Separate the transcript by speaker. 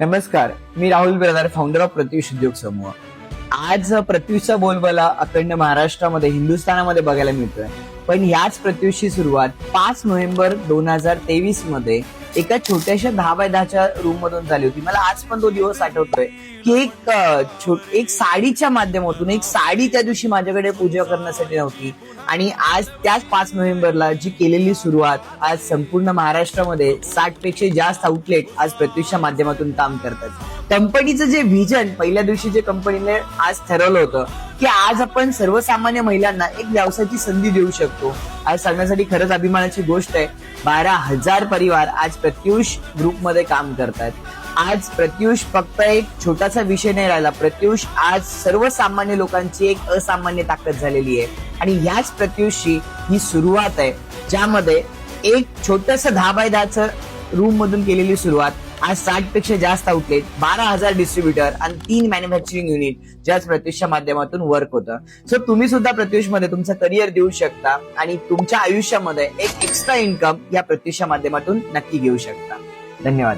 Speaker 1: नमस्कार मी Rahul Biradar founder of Pratyush Udyog Samuh. आज प्रत्युषचा बोलबाला अखंड महाराष्ट्रामध्ये हिंदुस्थानामध्ये बघायला मिळतोय. पण याच प्रत्युषची सुरुवात पाच नोव्हेंबर दोन हजार तेवीसमध्ये एका छोट्याशा दहा बाय दहाच्या रूम मधून झाली होती. मला आज पण तो दिवस आठवतोय. की एक छोट एक साडीच्या माध्यमातून एक साडी त्या दिवशी माझ्याकडे पूजा करण्यासाठी नव्हती. आणि आज त्याच पाच नोव्हेंबरला जी केलेली सुरुवात आज संपूर्ण महाराष्ट्रामध्ये साठपेक्षा जास्त आउटलेट आज प्रत्युषच्या माध्यमातून काम करतात. कंपनीचं जे व्हिजन पहिल्या दिवशी जे कंपनीने आज ठरवलं होतं की आज आपण सर्वसामान्य महिलांना एक व्यवसायाची संधी देऊ शकतो. आज सांगण्यासाठी खरंच अभिमानाची गोष्ट आहे. बारा हजार परिवार आज प्रत्युष ग्रुपमध्ये काम करतात आज प्रत्युष फक्त एक छोटासा विषय नाही राहिला प्रत्युष आज सर्वसामान्य लोकांची एक असामान्य ताकद झालेली आहे. आणि ह्याच प्रत्युषची ही सुरुवात आहे ज्यामध्ये एक छोटस दहा बाय दहाचं रूम मधून केलेली सुरुवात आज साठपेक्षा जास्त आउटलेट बारा हजार डिस्ट्रीब्युटर आणि तीन मॅन्युफॅक्चरिंग युनिट ज्याच प्रत्युषच्या माध्यमातून वर्क होतं. सो तुम्ही सुद्धा प्रत्युषमध्ये तुमचं करिअर देऊ शकता आणि तुमच्या आयुष्यामध्ये एक एक्स्ट्रा इन्कम या प्रत्युषच्या माध्यमातून नक्की घेऊ शकता. धन्यवाद.